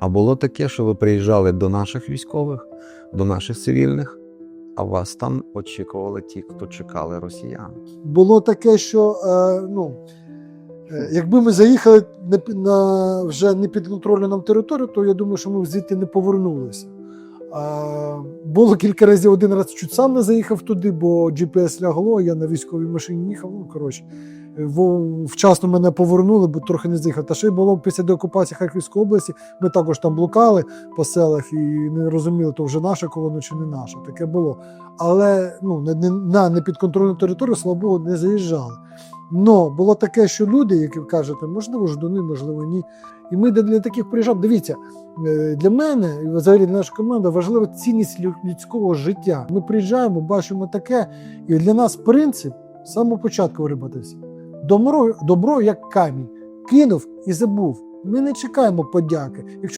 А було таке, що ви приїжджали до наших військових, до наших цивільних, а вас там очікували ті, хто чекали росіян. Було таке, що е, ну, е, якби ми заїхали на, на вже не підконтрольну нам територію, то я думаю, що ми звідти не повернулися. Було кілька разів, один раз чуть сам не заїхав туди, бо GPS лягло, я на військовій машині їхав. Ну, коротше, вчасно мене повернули, бо трохи не заїхав. Та ще й було після деокупації Харківської області. Ми також там блукали по селах і не розуміли, то вже наша колона чи не наша. Таке було. Але ну, на непідконтрольну територію, слава Богу, не заїжджали. Но було таке, що люди, які кажете, можливо, ждуни, можливо, ні. І ми для, таких приїжджав. Дивіться, е, для мене і взагалі для нашої команди важлива цінність людського життя. Ми приїжджаємо, бачимо таке, і для нас принцип з самого початку виробитився. Добро, добро як камінь, кинув і забув. Ми не чекаємо подяки.